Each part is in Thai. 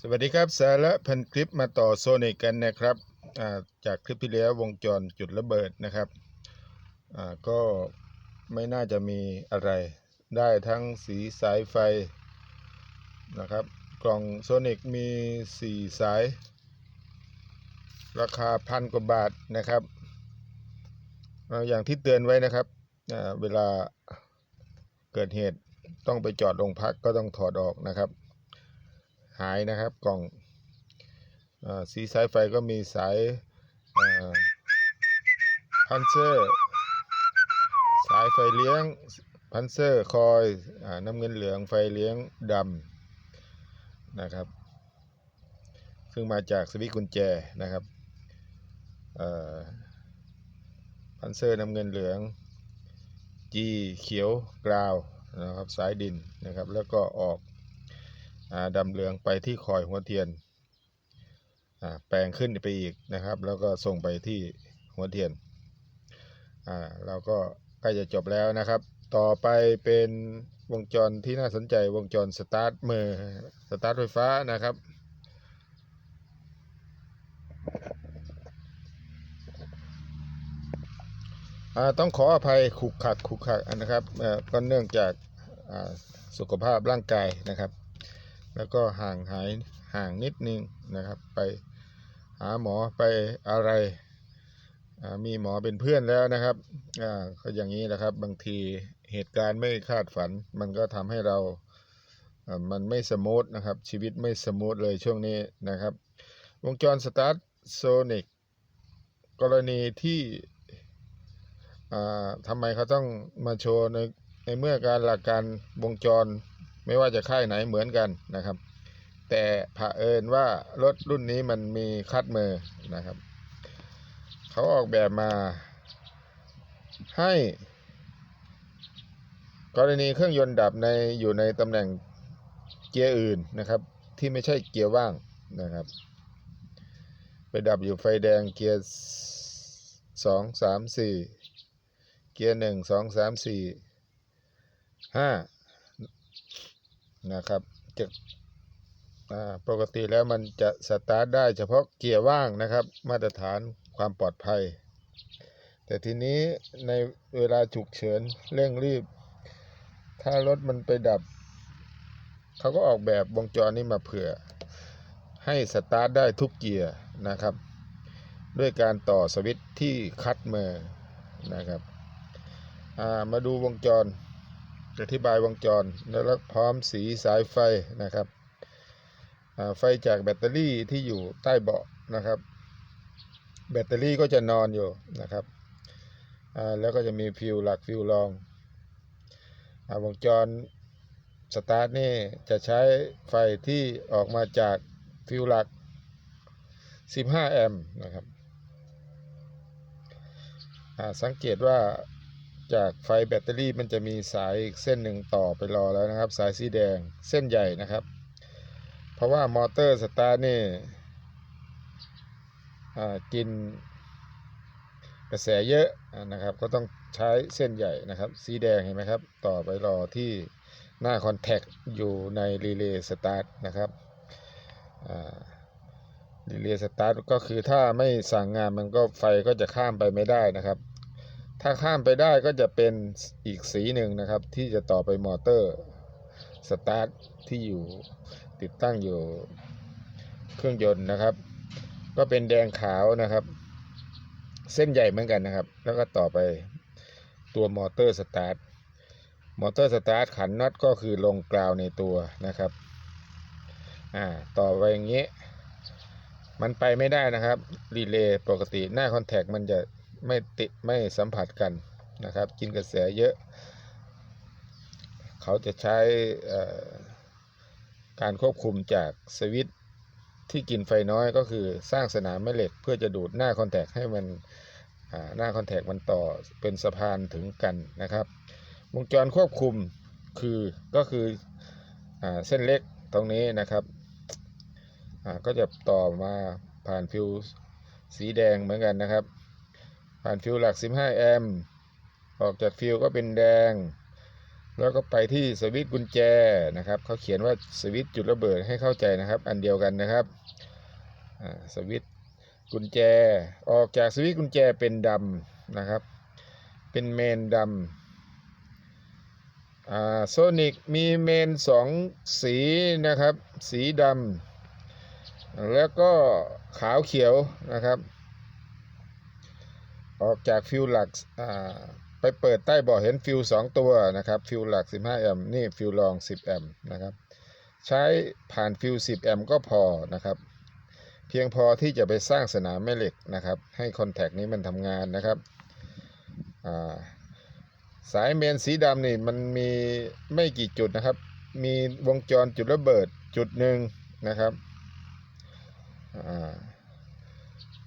สวัสดีครับสาระพันคลิปมาต่อโซนิกกันนะครับจากคลิปที่แล้ววงจรจุดระเบิดนะครับก็ไม่น่าจะมีอะไรได้ทั้งสีสายไฟนะครับ กล่องโซนิกมี 4 สาย ราคาพันกว่าบาทนะครับ อย่างที่เตือนไว้นะครับเวลาเกิดเหตุต้องไปจอดโรงพักก็ต้องถอดออกนะครับ หายนะครับกล่องอสีสายไฟก็มีสายพันเซอร์สายไฟเลี้ยงพันเซอร์คอยอน้ำเงินเหลืองไฟเลี้ยงดำนะครับ ซึ่งมาจากสวิตช์กุญแจนะครับพันเซอร์น้ำเงินเหลือง G เขียวกราวนะครับสายดินนะครับ แล้วก็ออก ดำเหลืองไปที่คอยหัวเทียน แปลงขึ้นไปอีกนะครับ แล้วก็ส่งไปที่หัวเทียนเราก็ใกล้จะจบแล้วนะครับ ต่อไปเป็นวงจรที่น่าสนใจวงจรสตาร์ทมือสตาร์ทไฟฟ้านะครับต้องขออภัยขุกขักขุกขักนะครับก็เนื่องจากสุขภาพร่างกายนะครับ แล้วก็ห่างหายห่างนิดนึงนะครับ ไปหาหมอไปอะไรมีหมอเป็นเพื่อนแล้วนะครับก็อย่างนี้แหละครับบางทีเหตุการณ์ไม่คาดฝัน มันก็ทำให้เรามันไม่สมูทนะครับ ชีวิตไม่สมูทเลยช่วงนี้นะครับ วงจรสตาร์ทโซนิกกรณีที่อ่าทำไมเขาต้องมาโชว์ในในเมื่อการหลักการวงจร ไม่ว่าจะค่ายไหนเหมือนกันนะครับ แต่เผอิญว่ารถรุ่นนี้มันมีคัดมือนะครับเขาออกแบบมาให้ กรณีเครื่องยนต์ดับในอยู่ในตำแหน่งเกียร์อื่นนะครับ ที่ไม่ใช่เกียร์ว่างนะครับ ไปดับอยู่ไฟแดงเกียร์สองสามสี่เกียร์หนึ่งสองสามสี่ห้า นะครับจะปกติแล้วมันจะสตาร์ทได้เฉพาะเกียร์ว่างนะครับ มาตรฐานความปลอดภัย แต่ทีนี้ในเวลาฉุกเฉินเร่งรีบ ถ้ารถมันไปดับ เขาก็ออกแบบวงจรนี้มาเผื่อ ให้สตาร์ทได้ทุกเกียร์นะครับ ด้วยการต่อสวิตช์ที่คัดมือนะครับามาดูวงจร อธิบายวงจร แล้วพร้อมสีสายไฟนะครับไฟจากแบตเตอรี่ที่อยู่ใต้เบาะนะครับ แบตเตอรี่ก็จะนอนอยู่นะครับแล้วก็จะมีฟิวหลักฟิวรองอวงจรสตาร์ทนี่จะใช้ไฟที่ออกมาจากฟิวหลัก 15 แอมป์นะครับสังเกตว่า จากไฟแบตเตอรี่มันจะมีสายอีกเส้นหนึ่งต่อไปรอแล้วนะครับ สายสีแดงเส้นใหญ่นะครับ เพราะว่ามอเตอร์สตาร์นี่กินกระแสเยอะนะครับ ก็ต้องใช้เส้นใหญ่นะครับ สีแดงเห็นไหมครับ ต่อไปรอที่หน้าคอนแทคอยู่ในรีเลย์สตาร์ทนะครับรีเลย์สตาร์ทก็คือถ้าไม่สั่งงานมันก็ไฟก็จะข้ามไปไม่ได้นะครับ ถ้าข้ามไปได้ก็จะเป็นอีกสีหนึ่งนะครับ ที่จะต่อไปมอเตอร์สตาร์ทที่อยู่ติดตั้งอยู่เครื่องยนต์นะครับ ก็เป็นแดงขาวนะครับ เส้นใหญ่เหมือนกันนะครับ แล้วก็ต่อไปตัวมอเตอร์สตาร์ทมอเตอร์สตาร์ทขันน็อตก็คือลงกราวในตัวนะครับอ่าต่อไปอย่างนี้ มันไปไม่ได้นะครับรีเลย์ปกติหน้าคอนแทคมันจะ ไม่ติดไม่สัมผัสกันนะครับ กินกระแสเยอะ เขาจะใช้การควบคุมจากสวิตที่กินไฟน้อยก็คือสร้างสนามแม่เหล็กเพื่อจะดูดหน้าคอนแทคให้มันหน้าคอนแทคมันต่อเป็นสะพานถึงกันนะครับวงจรควบคุมคือก็คืออเส้นเล็กตรงนี้นะครับก็จะต่อมาผ่านฟิวสีแดงเหมือนกันนะครับ ผ่านฟิวหลัก 15 แอมป์ออกจากฟิวก็เป็นแดง แล้วก็ไปที่สวิตช์กุญแจนะครับเขาเขียนว่าสวิตช์จุดระเบิดให้เข้าใจนะครับ อันเดียวกันนะครับสวิตช์กุญแจออกจากสวิตช์กุญแจเป็นดำนะครับ เป็นเมนดำโซนิกมีเมนสองสีนะครับ สีดำแล้วก็ขาวเขียวนะครับ ออกจากฟิวหลักไปเปิดใต้บาะเห็นฟิวสองตัวนะครับฟิวหลัก 15 แอมป์นี่ฟิวรอง 10 แอมป์นะครับใช้ผ่านฟิว 10 แอมป์ก็พอนะครับเพียงพอที่จะไปสร้างสนามแม่เหล็กนะครับให้คอนแทคนี้มันทำงานนะครับาสายเมนสีดำนี่มันมีไม่กี่จุดนะครับ มีวงจรจุดระเบิดจุดหนึ่งนะครับอ่า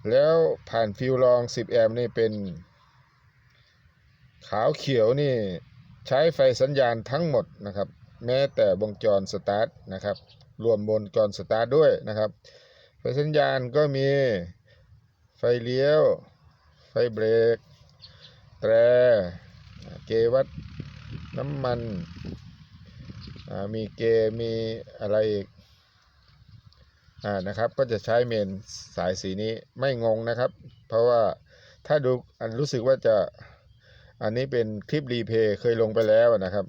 แล้วผ่านฟิวรอง 10 แอมป์นี่เป็น ขาวเขียวนี่ใช้ไฟสัญญาณทั้งหมดนะครับ แม้แต่วงจรสตาร์ทนะครับ รวมวงจรสตาร์ทด้วยนะครับ ไฟสัญญาณก็มีไฟเลี้ยว ไฟเบรก แตร เกวัดน้ำมัน มีเกมีอะไรอีก อ่านะครับก็จะใช้เมนสายสีนี้ไม่งงนะครับ เพราะว่าถ้าดูอันรู้สึกว่าจะอันนี้เป็นคลิปรีเพย์เคยลงไปแล้วนะครับ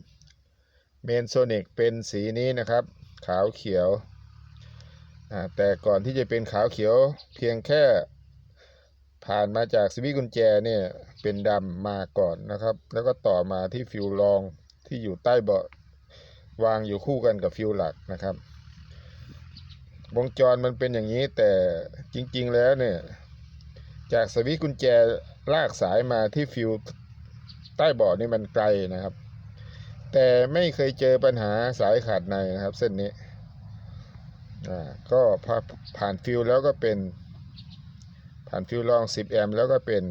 เมนโซนิกเป็นสีนี้นะครับ ขาวเขียวอ่าแต่ก่อนที่จะเป็นขาวเขียวเพียงแค่ผ่านมาจากสวิตกุญแจเนี่ยเป็นดำมาก่อนนะครับ แล้วก็ต่อมาที่ฟิวรองที่อยู่ใต้เบาะวางอยู่คู่กันกับฟิวหลักนะครับ วงจรมันเป็นอย่างนี้แต่จริง ๆ แล้วเนี่ย จากสวิตช์กุญแจลากสายมาที่ฟิวใต้บาะนี่มันไกลนะครับ แต่ไม่เคยเจอปัญหาสายขาดในนะครับ เส้นนี้อ่าก็ผ่านฟิวแล้วก็เป็น ผ่านฟิวรอง 10 แอมป์แล้วก็เป็น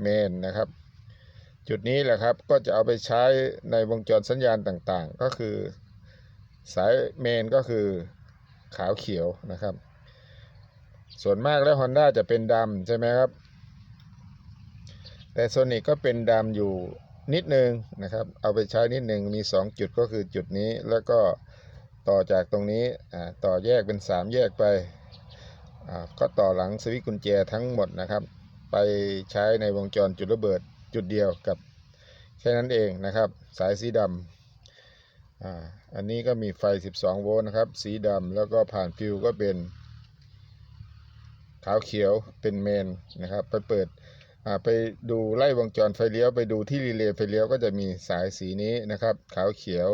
เมนนะครับ จุดนี้แหละครับก็จะเอาไปใช้ในวงจรสัญญาณต่างๆ ก็คือสายเมนก็คือ ขาวเขียวนะครับ ส่วนมากแล้ว Honda จะเป็นดำใช่ไหมครับ แต่ Sonic ก็เป็นดำอยู่นิดนึงนะครับ เอาไปใช้นิดนึงมี 2 จุดก็คือจุดนี้แล้วก็ต่อจากตรงนี้ต่อแยกเป็น 3 แยกไปก็ต่อหลังสวิตช์กุญแจทั้งหมดนะครับ ไปใช้ในวงจรจุดระเบิดจุดเดียวกับแค่นั้นเองนะครับ สายสีดำ อ่าอันนี้ก็มีไฟ 12 โวลต์นะครับ สีดำแล้วก็ผ่านฟิวก็เป็น ขาวเขียวเป็นเมนนะครับ ไปเปิดไปดูไล่วงจรไฟเลี้ยว ไปดูที่รีเลย์ไฟเลี้ยวก็จะมีสายสีนี้นะครับ ขาวเขียว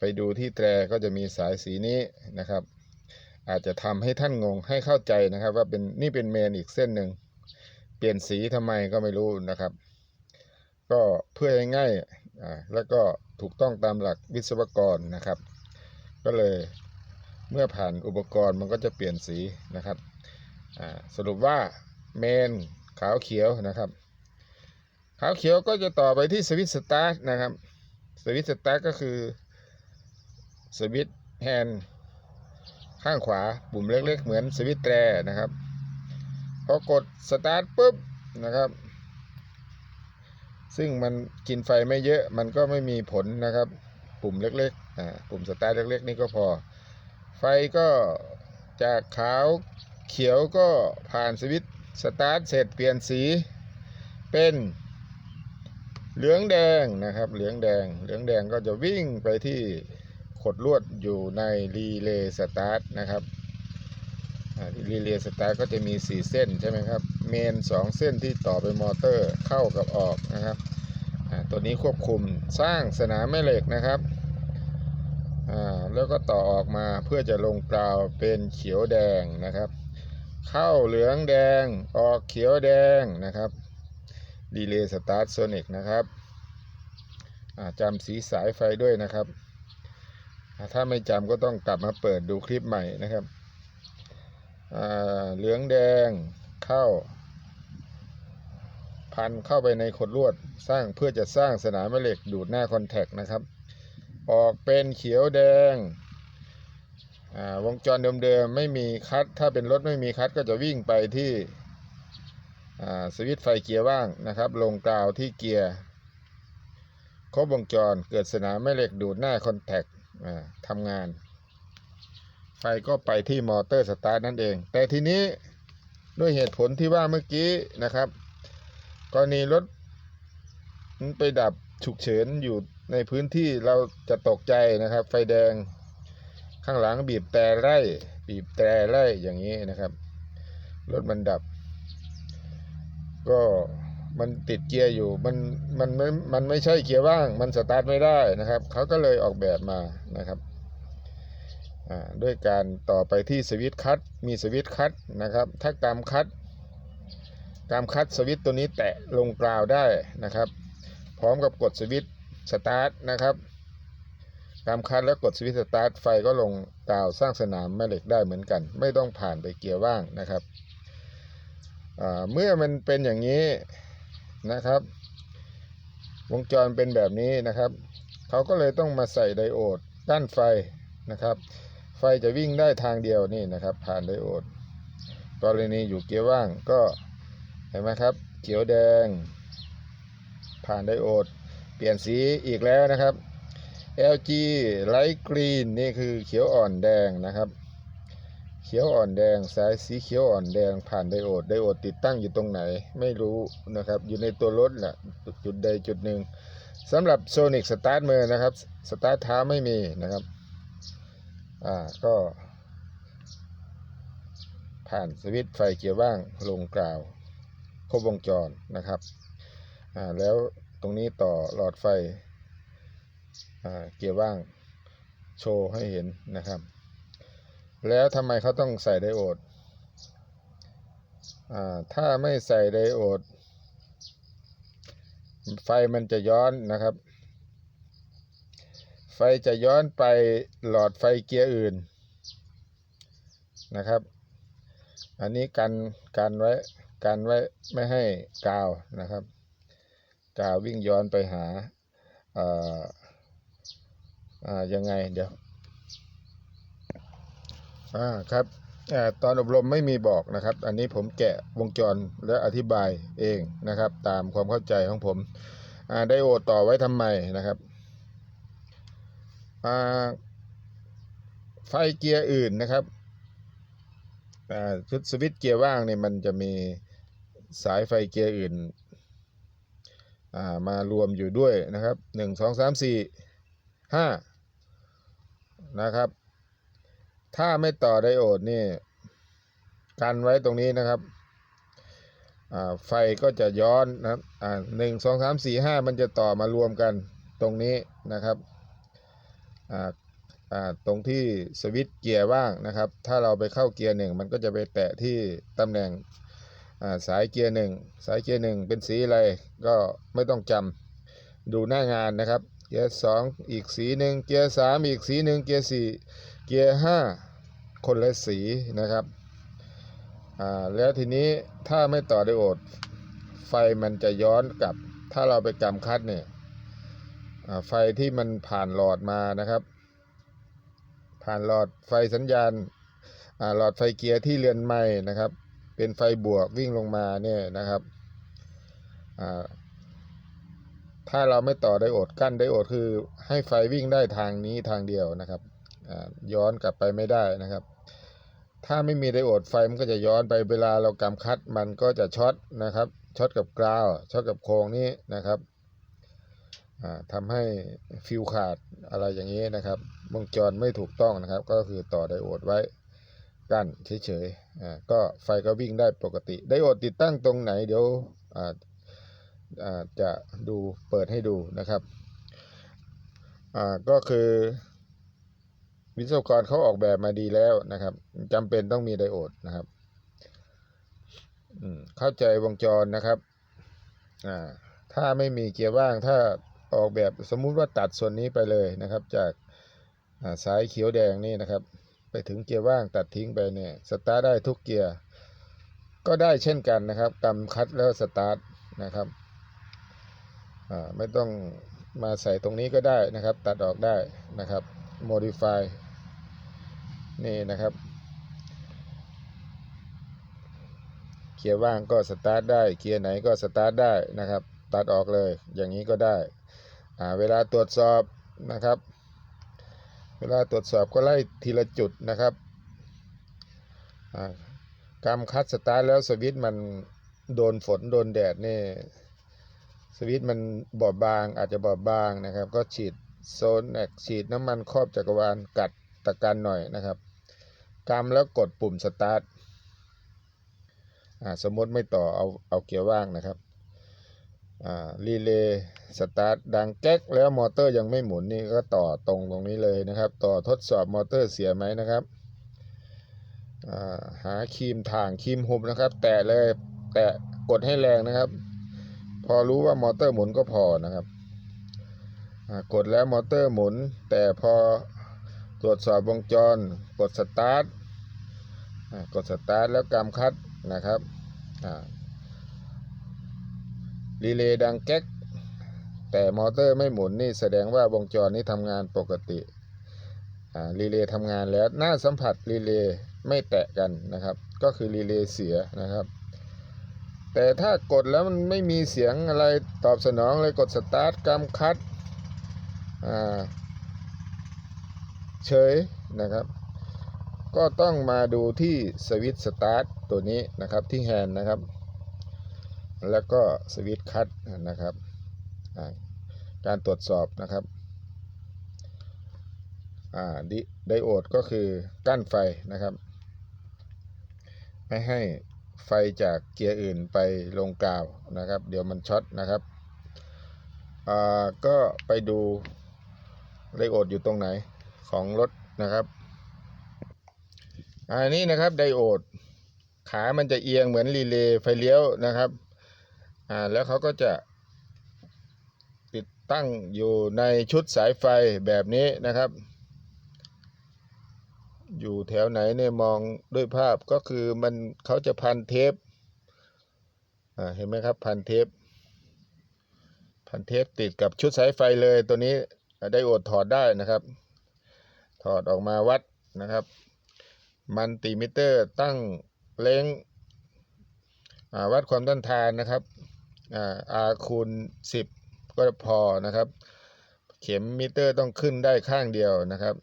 ไปดูที่แตรก็จะมีสายสีนี้นะครับ อาจจะทำให้ท่านงงให้เข้าใจนะครับ ว่าเป็นนี่เป็นเมนอีกเส้นหนึ่งเปลี่ยนสีทำไมก็ไม่รู้นะครับ ก็เพื่อให้ง่ายแล้วก็ ถูกต้องตามหลักวิศวกรนะครับ ก็เลยเมื่อผ่านอุปกรณ์มันก็จะเปลี่ยนสีนะครับสรุปว่าเมนขาวเขียวนะครับ ขาวเขียวก็จะต่อไปที่สวิตสตาร์ทนะครับสวิตสตาร์ทก็คือสวิตแฮนด์ข้างขวาปุ่มเล็กๆ เหมือนสวิตแตรนะครับ พอกดสตาร์ทปุ๊บนะครับ ซึ่งมันกินไฟไม่เยอะมันก็ไม่มีผลนะครับ ปุ่มเล็กๆอ่าปุ่มสตาร์ทเล็กๆ นี่ก็พอ ไฟก็จากขาวเขียวก็ผ่านสวิตช์สตาร์ทเสร็จเปลี่ยนสี เป็นเหลืองแดงนะครับ เหลืองแดง เหลืองแดงก็จะวิ่งไปที่ขดลวดอยู่ในรีเลย์สตาร์ทนะครับ รีเลย์สตาร์ทก็จะมี 4 เส้นใช่ไหมครับเมน 2 เส้นที่ต่อไปมอเตอร์เข้ากับออกนะครับตัวนี้ควบคุมสร้างสนามแม่เหล็กนะครับแล้วก็ต่อออกมาเพื่อจะลงกราวเป็นเขียวแดงนะครับ เข้าเหลืองแดงออกเขียวแดงนะครับดีเลย์สตาร์ทโซนิกนะครับจำสีสายไฟด้วยนะครับ ถ้าไม่จำก็ต้องกลับมาเปิดดูคลิปใหม่นะครับ เหลืองแดงเข้า พันเข้าไปในขดลวดสร้างเพื่อจะสร้างสนามแม่เหล็กดูดหน้าคอนแทคนะครับ ออกเป็นเขียวแดงวงจรเดิมๆไม่มีคัดถ้าเป็นรถไม่มีคัดก็จะวิ่งไปที่สวิตช์ไฟเกียร์ว่างนะครับ ลงกราวที่เกียร์ครบวงจรเกิดสนามแม่เหล็กดูดหน้าคอนแทคทำงาน ไฟก็ไปที่มอเตอร์สตาร์ทนั่นเอง แต่ทีนี้ด้วยเหตุผลที่ว่าเมื่อกี้นะครับ กรณีรถมันไปดับฉุกเฉินอยู่ในพื้นที่เราจะตกใจนะครับ ไฟแดงข้างหลังบีบแต่ไล่บีบแต่ไล่อย่างนี้นะครับรถมันดับ ก็มันติดเกียร์อยู่มันมันไม่มันไม่ใช่เกียร์ว่าง มันสตาร์ทไม่ได้นะครับเขาก็เลยออกแบบมานะครับ ด้วยการต่อไปที่สวิตคัตมีสวิตคัตนะครับ ถ้ากรรมคัตกรรมคัตสวิตตัวนี้แตะลงกราวได้นะครับ พร้อมกับกดสวิตสตาร์ทนะครับกรรมคัตแล้วกดสวิตสตาร์ทไฟก็ลงกราวสร้างสนามแม่เหล็กได้เหมือนกัน ไม่ต้องผ่านไปเกียร์ว่างนะครับเมื่อมันเป็นอย่างนี้นะครับ วงจรเป็นแบบนี้นะครับ เขาก็เลยต้องมาใส่ไดโอดด้านไฟนะครับ ไฟจะวิ่งได้ทางเดียวนี่นะครับ ผ่านไดโอด กรณีอยู่เกียร์ว่างก็เห็นไหมครับ เขียวแดง ผ่านไดโอด เปลี่ยนสีอีกแล้วนะครับ LG Light Green นี่คือเขียวอ่อนแดงนะครับ เขียวอ่อนแดงสายสีเขียวอ่อนแดงผ่านไดโอด ไดโอดติดตั้งอยู่ตรงไหน ไม่รู้นะครับ อยู่ในตัวรถแหละจุดใดจุดหนึ่งสำหรับโซนิกสตาร์ทมือนะครับสตาร์ทเท้าไม่มีนะครับ อ่าก็ ผ่านสวิตช์ไฟเกียร์ว่างลงกราวครบวงจรนะครับอ่าแล้วตรงนี้ต่อหลอดไฟอ่าเกียร์ว่างโชว์ให้เห็นนะครับ แล้วทำไมเขาต้องใส่ไดโอดอ่าถ้าไม่ใส่ไดโอดไฟมันจะย้อนนะครับ ฟจะย้อนไปหลอดไฟเกียร์อื่นนะครับ อันนี้กันกันไว้กันไว้ไม่ให้กาวนะครับ กาววิ่งย้อนไปหาอ่าอ่ายังไงเดี๋ยวอ่าครับอตอนอบรมไม่มีบอกนะครับ อันนี้ผมแกะวงจรและอธิบายเองนะครับ ตามความเข้าใจของผมไดโอต่อไว้ทำไมนะครับ ไฟเกียร์อื่นนะครับชุดสวิตช์เกียร์ว่างเนี่ยมันจะมีสายไฟเกียร์อื่นามารวมอยู่ด้วยนะครับหนึ่งสองสามสี่ห้านะครับ ถ้าไม่ต่อไดโอดนี่กันไว้ตรงนี้นะครับไฟก็จะย้อนนะครับหนึ่งสองสามสี่ห้ามันจะต่อมารวมกันตรงนี้นะครับ ตรงที่สวิตช์เกียร์ว่างนะครับ ถ้าเราไปเข้าเกียร์หนึ่งมันก็จะไปแตะที่ตำแหน่งสายเกียร์หนึ่งสายเกียร์หนึ่งเป็นสีอะไรก็ไม่ต้องจำดูหน้างานนะครับ เกียร์สองอีกสีหนึ่งเกียร์สามอีกสีหนึ่งเกียร์สี่เกียร์ห้าคนละสีนะครับแล้วทีนี้ถ้าไม่ต่อไดโอดไฟมันจะย้อนกลับ ถ้าเราไปกำคัดเนี่ย ไฟที่มันผ่านหลอดมานะครับ ผ่านหลอดไฟสัญญาณหลอดไฟเกียร์ที่เรือนไม้นะครับ เป็นไฟบวกวิ่งลงมาเนี่ยนะครับถ้าเราไม่ต่อไดโอดกั้นไดโอดคือ ให้ไฟวิ่งได้ทางนี้ทางเดียวนะครับย้อนกลับไปไม่ได้นะครับ ถ้าไม่มีไดโอดไฟมันก็จะย้อนไปเวลาเรากำคัดมันก็จะช็อตนะครับช็อตกับกราวช็อตกับโครงนี้นะครับ อ่าทำให้ฟิวขาดอะไรอย่างนี้นะครับวงจรไม่ถูกต้องนะครับ ก็คือต่อไดโอดไว้กั้นเฉยๆอ่าก็ไฟก็วิ่งได้ปกติ ไดโอดติดตั้งตรงไหนเดี๋ยวอ่าอ่าจะดูเปิดให้ดูนะครับอ่าก็คือวิศวกรเขาออกแบบมาดีแล้วนะครับจำเป็นต้องมีไดโอดนะครับเข้าใจวงจรนะครับอ่าถ้าไม่มีเกียร์ว่างถ้า ออกแบบสมมุติว่าตัดส่วนนี้ไปเลยนะครับ จากสายเขียวแดงนี่นะครับ ไปถึงเกียร์ว่างตัดทิ้งไปเนี่ยสตาร์ทได้ทุกเกียร์ก็ได้เช่นกันนะครับกำคัดแล้วสตาร์ทนะครับไม่ต้องมาใส่ตรงนี้ก็ได้นะครับ ตัดออกได้นะครับ modify นี่นะครับ เกียร์ว่างก็สตาร์ทได้ เกียร์ไหนก็สตาร์ทได้นะครับ ตัดออกเลย อย่างนี้ก็ได้ เวลาตรวจสอบนะครับ เวลาตรวจสอบก็ไล่ทีละจุดนะครับอ่ากำคัดสตาร์ทแล้วสวิตช์มันโดนฝนโดนแดดนี่สวิตช์มันบอบบางอาจจะบอบบางนะครับ ก็ฉีดโซนแอกฉีดน้ำมันครอบจักรวาลกัดตะกันหน่อยนะครับกำแล้วกดปุ่มสตาร์ทสมมติไม่ต่อเอาเอาเกียร์ว่างนะครับ รีเลย์สตาร์ทดังแก๊กแล้วมอเตอร์ยังไม่หมุนนี่ก็ต่อตรงตรงนี้เลยนะครับ ต่อทดสอบมอเตอร์เสียไหมนะครับหาครีมถ่างครีมหุบนะครับ แตะเลยแตะกดให้แรงนะครับ พอรู้ว่ามอเตอร์หมุนก็พอนะครับกดแล้วมอเตอร์หมุน แต่พอตรวจสอบวงจร กดสตาร์ทกดสตาร์ทแล้วกำคัดนะครับ รีเลย์ดังแก๊ก แต่มอเตอร์ไม่หมุนนี่แสดงว่าวงจรนี้ทำงานปกติรีเลย์ทำงานแล้วหน้าสัมผัสรีเลย์ไม่แตะกันนะครับ ก็คือรีเลย์เสียนะครับ แต่ถ้ากดแล้วมันไม่มีเสียงอะไรตอบสนองเลยกดสตาร์ทกำคัดเฉยนะครับ ก็ต้องมาดูที่สวิตช์สตาร์ทตัวนี้นะครับที่แฮนด์นะครับ แล้วก็สวิตช์คัตนะครับ การตรวจสอบนะครับไดโอดก็คือกั้นไฟนะครับ ไม่ให้ไฟจากเกียร์อื่นไปลงกาวนะครับ เดี๋ยวมันช็อตนะครับก็ไปดูไดโอดอยู่ตรงไหนของรถนะครับอันนี้นะครับไดโอดขามันจะเอียงเหมือนรีเลย์ไฟเลี้ยวนะครับ อ่าแล้วเขาก็จะติดตั้งอยู่ในชุดสายไฟแบบนี้นะครับ อยู่แถวไหนเนี่ยมองด้วยภาพก็คือมันเขาจะพันเทปอ่าเห็นไหมครับพันเทปพันเทปติดกับชุดสายไฟเลยตัวนี้ไดโอดถอดได้นะครับ ถอดออกมาวัดนะครับ มันติมิเตอร์ตั้งเล้งอ่าวัดความต้านทานนะครับ R คูณ 10 ก็พอนะครับ เข็มมิเตอร์ต้องขึ้นได้ข้างเดียวนะครับ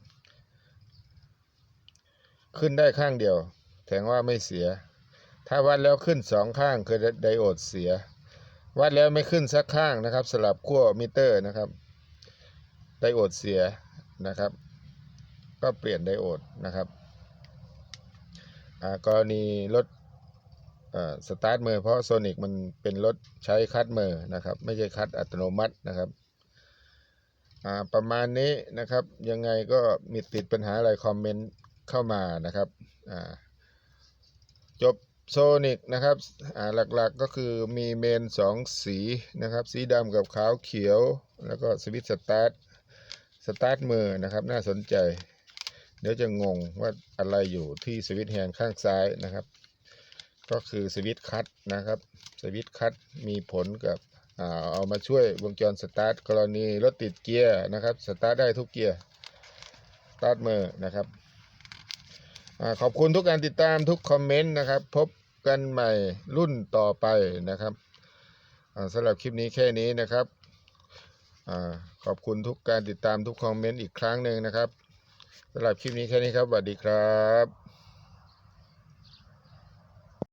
ขึ้นได้ข้างเดียวแสดงว่าไม่เสีย ถ้าวัดแล้วขึ้นสองข้างคือไดโอดเสีย วัดแล้วไม่ขึ้นสักข้างนะครับ สลับขั้วมิเตอร์นะครับไดโอดเสียนะครับ ก็เปลี่ยนไดโอดนะครับอ่ากรณีรถ สตาร์ทมือเพราะโซนิกมันเป็นรถใช้คัดมือนะครับ ไม่ใช่คัดอัตโนมัตินะครับประมาณนี้นะครับ ยังไงก็มีติดปัญหาอะไรคอมเมนต์เข้ามานะครับจบโซนิกนะครับหลักๆก็คือมีเมนสองสีนะครับ สีดำกับขาวเขียว แล้วก็สวิตช์สตาร์ทสตาร์ทมือนะครับ น่าสนใจ เดี๋ยวจะงงว่าอะไรอยู่ที่สวิตช์แฮนด์ข้างซ้ายนะครับ ก็คือสวิตช์คัตนะครับสวิตช์คัตมีผลกับอ่าเอามาช่วยวงจรสตาร์ทกรณีรถติดเกียร์นะครับสตาร์ทได้ทุกเกียร์สตาร์ทมือนะครับอขอบคุณทุกการติดตามทุกคอมเมนต์นะครับ พบกันใหม่รุ่นต่อไปนะครับสำหรับคลิปนี้แค่นี้นะครับอขอบคุณทุกการติดตามทุกคอมเมนต์อีกครั้งหนึ่งนะครับสำหรับคลิปนี้แค่นี้ครับสวัสดีครับ